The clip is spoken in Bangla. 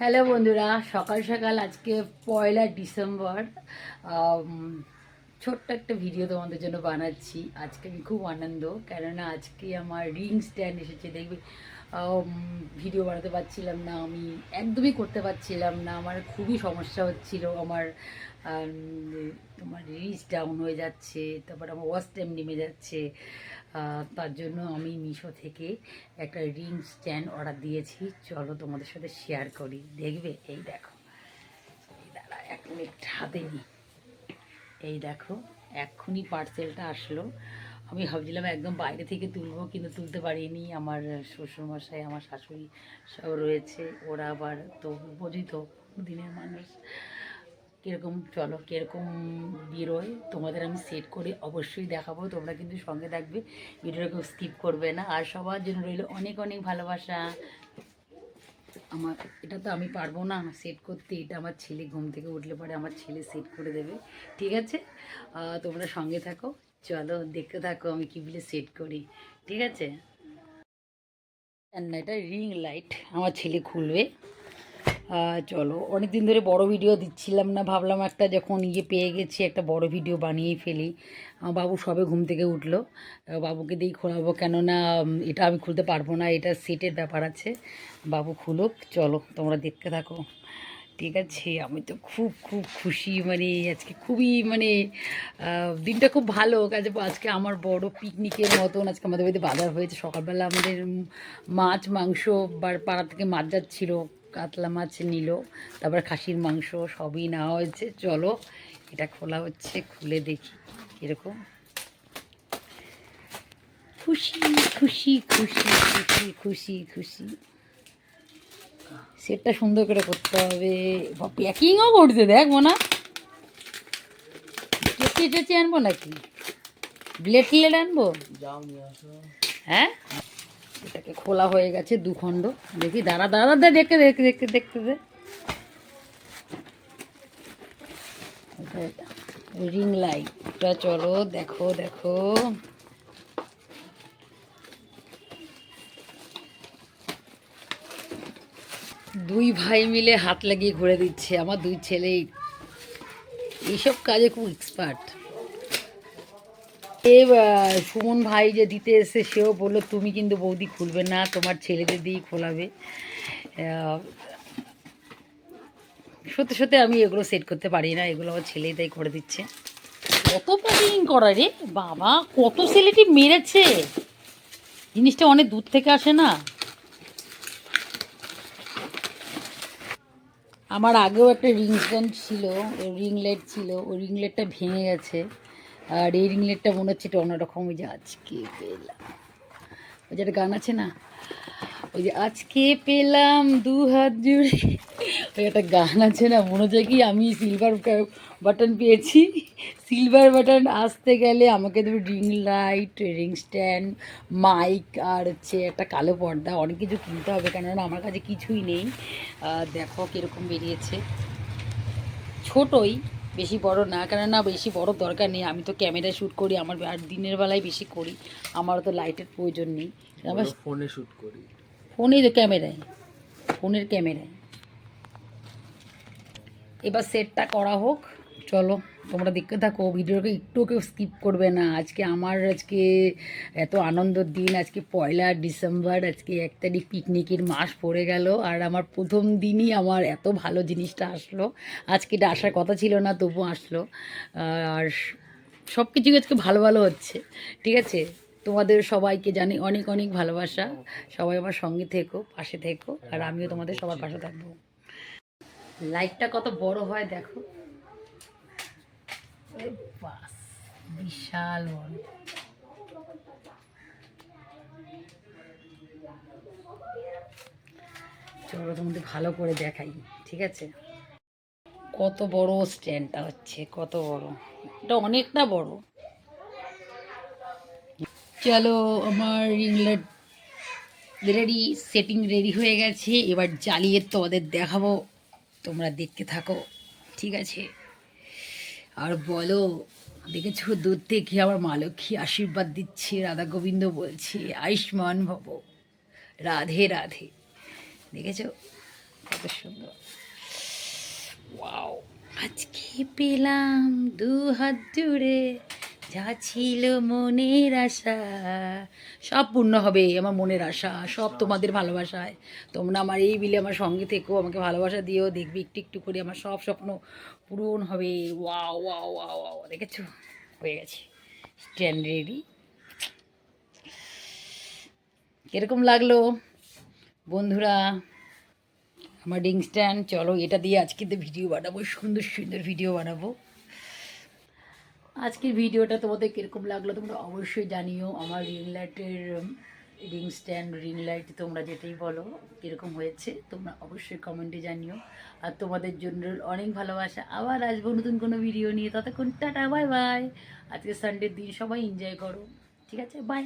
হ্যালো বন্ধুরা, সকাল সকাল আজকে পয়লা ডিসেম্বর ছোট্ট একটা ভিডিও তোমাদের জন্য বানাচ্ছি। আজকে আমি খুব আনন্দ, কেননা আজকে আমার রিং স্ট্যান্ড এসেছে, দেখবে ভিডিও বানাতে পারছিলাম না, আমি একদমই করতে পারছিলাম না, আমার খুবই সমস্যা হচ্ছিল, আমার আম, তোমার রিচ ডাউন হয়ে যাচ্ছে তারপর আমার ওয়াশ টাইম নেমে যাচ্ছে। তার জন্য আমি মিশো থেকে একটা রিং স্ট্যান্ড অর্ডার দিয়েছি। চলো তোমাদের সাথে শেয়ার করি। দেখবে? এই দেখো। এই দাঁড়া এক মিনিট হাতে এই দেখো এক্ষুনি পার্সেলটা আসলো। আমি ভাবছিলাম একদম বাইরে থেকে তুলবো কিন্তু তুলতে পারিনি। আমার শ্বশুরমশাই আমার শাশুড়ি সব রয়েছে। ওরা আবার তো বোঝই তো দিনের মানুষ। কীরকম, চলো কীরকম বেরোয় তোমাদের আমি সেট করে অবশ্যই দেখাবো, তোমরা কিন্তু সঙ্গে থাকবে ভিডিওটাকে স্কিপ করবে না। আর সবার জন্য রইল অনেক অনেক ভালোবাসা। আমার, এটা তো আমি পারব না সেট করতে, এটা আমার ছেলে ঘুম থেকে উঠলে পরে আমার ছেলে সেট করে দেবে, ঠিক আছে? তোমরা সঙ্গে থাকো, চলো দেখতে থাকো আমি কী বলে সেট করি, ঠিক আছে? এটা রিং লাইট আমার ছেলে খুলবে। চলো অনেক দিন ধরে বড় ভিডিও দিচ্ছিলাম না, ভাবলাম একটা যখন ইয়ে পেয়ে গেছি, একটা বড় ভিডিও বানিয়েই ফেলি। আমার বাবু সবে ঘুম থেকে উঠল। বাবুকে দিয়েই খোলাবো, কেননা এটা আমি খুলতে পারব না, এটা সেটের ব্যাপার আছে। বাবু খুলুক, চলো, তোমরা দেখতে থাকো। ঠিক আছে, আমি তো খুব খুব খুশি মানে আজকে খুবই মানে দিনটা খুব ভালো। কাজে, আজকে আমার বড় পিকনিকের মতন, আজকে আমাদের বাড়িতে বাজার হয়েছে। সকালবেলা আমাদের মাছ, মাংস বা পাড়া থেকে মাছ যাচ্ছিল। কাতলা মাছ নিল তারপর খাসির মাংস সবই নেওয়া হয়েছে। চলো এটা খোলা হচ্ছে খুলে দেখি কীরকম। খুশি খুশি খুশি খুশি খুশি খুশি। সেটটা সুন্দর করে করতে হবে। প্যাকিংও করতে দেখ মনা। কেচে টেচে আনব নাকি? ব্লেড টেলেড আনব? হ্যাঁ? এটাকে খোলা হয়ে গেছে দু খণ্ড। দেখি, দাঁড়া দাঁড়া, দে দেখে দেখতে দেখতে দেখতে দে। রিং লাইটটা চলো, দেখো দেখো। দুই ভাই মিলে হাত লাগিয়ে ঘুরে দিচ্ছে, আমার দুই ছেলেই। এইসব কাজে খুব এক্সপার্ট এ সুমন ভাই যে দিতে এসে সেও বলল, তুমি কিন্তু বৌদি খুলবে না, তোমার ছেলেদের দিয়েই খোলাবে। সত্যি সত্যি আমি এগুলো সেট করতে পারি না, এগুলো আমার ছেলেই তাই করে দিচ্ছে। কত প্যাকিং করা রে, বাবা, কত সেলেটি মেরেছে। জিনিসটা অনেক দূর থেকে আসে না। আমার আগেও একটা রিং ছিল রিং লাইট ছিল, ওই রিং লাইটটা ভেঙে গেছে। আর এই রিং লাইটটা মনে হচ্ছে এটা অন্যরকম, ওই যে আজকে পেলাম। ওই যে একটা গান আছে না? ওই যে আজকে পেলাম দু হাত জুড়ে। ওই একটা গান আছে না, মনে হচ্ছে কি আমি সিলভার বাটন পেয়েছি। সিলভার বাটন আসতে গেলে আমাকে দেবে ring light ring stand mic আর হচ্ছে একটা কালো পর্দা। অনেক কিছু কিনতে হবে, কেননা আমার কাছে কিছুই নেই। দেখো কীরকম বেরিয়েছে। ছোটই। বেশি বড় না কেন না বেশি বড় দরকার নেই। আমি তো ক্যামেরায় শ্যুট করি আমার আর দিনের বেলায় বেশি করি। আমারও তো লাইটের প্রয়োজন নেই। আমার ফোনে শ্যুট করি। ফোনেই তো ক্যামেরায়। ফোনের ক্যামেরায়। এবার সেটটা করা হোক চলো। তোমরা দেখতে থাকো ভিডিওকে একটুও কেউ স্কিপ করবে না। আজকে আমার, আজকে এত আনন্দের দিন, আজকে পয়লা ডিসেম্বর, আজকে এক তারিখ পিকনিকের মাস পড়ে গেল, আর আমার প্রথম দিনই আমার এত ভালো জিনিসটা আসলো। আজকে এটা আসার কথা ছিল না, তবু আসলো। আর সব কিছুই আজকে ভালো ভালো হচ্ছে, ঠিক আছে? তোমাদের সবাইকে জানি অনেক অনেক ভালোবাসা। সবাই আমার সঙ্গে থেকো, পাশে থেকো, আর আমিও তোমাদের সবার পাশে থাকব। লাইটটা কত বড় হয় দেখো। বাস, বিশাল বড়। চলো তোমাদের ভালো করে দেখাই, ঠিক আছে? কত বড় স্ট্যান্ডটা হচ্ছে, কত বড়। এটা অনেকটা বড়। চলো, আমার রিংলাইট রেডি, সেটিং রেডি হয়ে গেছে। এবার জ্বালিয়ে তোমাদের দেখাবো, তোমরা দেখতে থাকো, ঠিক আছে? আর বলো দেখেছ দূর থেকে আমার মা লক্ষ্মী আশীর্বাদ দিচ্ছে, রাধা গোবিন্দ বলছে, আয়ুষ্মান ভব, রাধে রাধে। দেখেছ? কত সুন্দর। ওয়াও আজকে পেলাম দু হাত জুড়ে যা ছিল মনের আশা সব পূর্ণ হবে আমার মনের আশা সব তোমাদের ভালোবাসায়। তোমরা আমার এই বিলে আমার সঙ্গে থেকো আমাকে ভালোবাসা দিও দেখবি একটু একটু করে আমার সব স্বপ্ন পূরণ হবে। ওয়াও ওয়াও ওয়াও ওয়াও দেখেছ? হয়ে গেছে। স্ট্যান্ড রেডি কীরকম লাগল? বন্ধুরা আমার রিং স্ট্যান্ড চলো এটা দিয়ে আজকে তো ভিডিও বানাবো সুন্দর সুন্দর ভিডিও বানাবো। আজকের ভিডিওটা তোমাদের কীরকম লাগল তোমরা অবশ্যই জানিও। আমার রিং লাইটের রিং স্ট্যান্ড রিং লাইট তোমরা যেটাই বলো কীরকম হয়েছে, তোমরা অবশ্যই কমেন্টে জানিও। আর তোমাদের জন্য অনেক ভালোবাসা। আবার আসব নতুন কোনো ভিডিও নিয়ে। ততক্ষণ টাটা বাই বাই আজকে সানডের দিন সবাই এনজয় করো। ঠিক আছে বাই